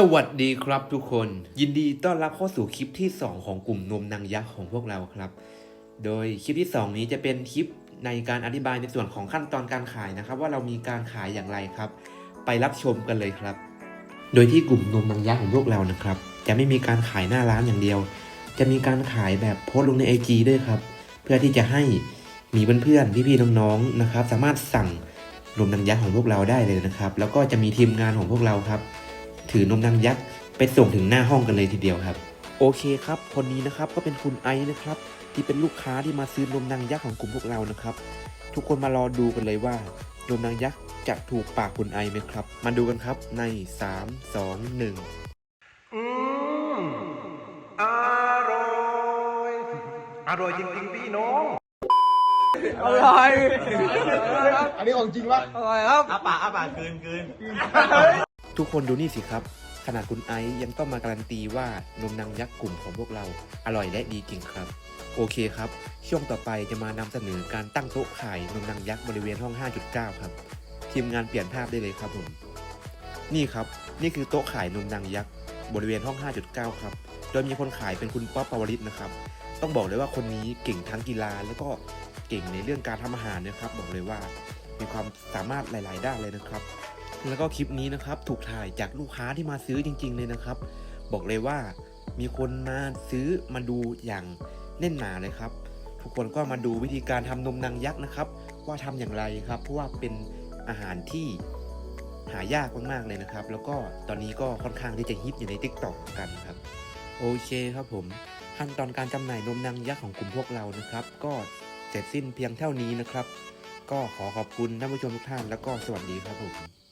สวัสดีครับทุกคน ยินดีต้อนรับเข้าสู่คลิปที่ 2 ของกลุ่มนมนางยักษ์ของพวกเราครับ โดยคลิปที่ 2 นี้จะเป็นคลิปในการอธิบายในส่วนของขั้นตอนการขายนะครับ ว่าเรามีการขายอย่างไรครับ ไปรับชมกันเลยครับ โดยที่กลุ่มนมนางยักษ์ของพวกเรานะครับ จะไม่มีการขายหน้าร้านอย่างเดียว จะมีการขายแบบโพสลงในไอจีด้วยครับ เพื่อที่จะให้มีเพื่อนๆพี่ๆน้องๆนะครับ สามารถสั่งนมนางยักษ์ของพวกเราได้เลยนะครับ แล้วก็จะมีทีมงานของพวกเราครับ ถือนมนางยักษ์ไปส่งถึงหน้าห้องกันเลยทีเดียวครับ โอเคครับคนนี้นะครับก็เป็นคุณไอซ์นะครับ ที่เป็นลูกค้าที่มาซื้อนมนางยักษ์ของกลุ่มพวกเรานะครับ ทุกคนมารอดูกันเลยว่านมนางยักษ์จะถูกปากคุณไอซ์ไหมครับ มาดูกันครับใน 3 2 1 อืมอร่อยอร่อยจริงๆพี่น้องอร่อย อันนี้ของจริงปะอร่อยครับอาปากอาปากคืนคืน ทุกคนดูนี่สิครับ ขนาดคุณไอซ์ยังต้องมาการันตีว่านมนางยักษ์กลุ่มของพวกเราอร่อยและดีจริงครับ โอเคครับ ช่วงต่อไปจะมานำเสนอการตั้งโต๊ะขายนมนางยักษ์บริเวณห้อง 5.9 ครับ ทีมงานเปลี่ยนภาพได้เลยครับผม นี่ครับ นี่คือโต๊ะขายนมนางยักษ์บริเวณห้อง 5.9 ครับ โดยมีคนขายเป็นคุณป๊อปปาวริศนะครับ ต้องบอกเลยว่าคนนี้เก่งทั้งกีฬาแล้วก็เก่งในเรื่องการทำอาหารนะครับ บอกเลยว่ามีความสามารถหลาย ๆ ด้านเลยนะครับ แล้วก็คลิปนี้นะครับ ถูกถ่ายจากลูกค้าที่มาซื้อจริง ๆ เลยนะครับ บอกเลยว่ามีคนมาซื้อมาดูอย่างแน่นหนาเลยครับ ทุกคนก็มาดูวิธีการทำนมนางยักษ์นะครับ ว่าทำอย่างไรครับ เพราะว่าเป็นอาหารที่หายากมากๆเลยนะครับ แล้วก็ตอนนี้ก็ค่อนข้างที่จะฮิตอยู่ใน t ิ k t o k กันครับโอเคครับผมขั้นตอนการจำหน่ายนมนางยักษ์ของกลุ่มพวกเรานะครับ ก็เสร็จสิ้นเพียงเท่านี้นะครับ ก็ขอขอบคุณท่านผู้ชมทุกท่านแล้วก็สวัสดีครับผม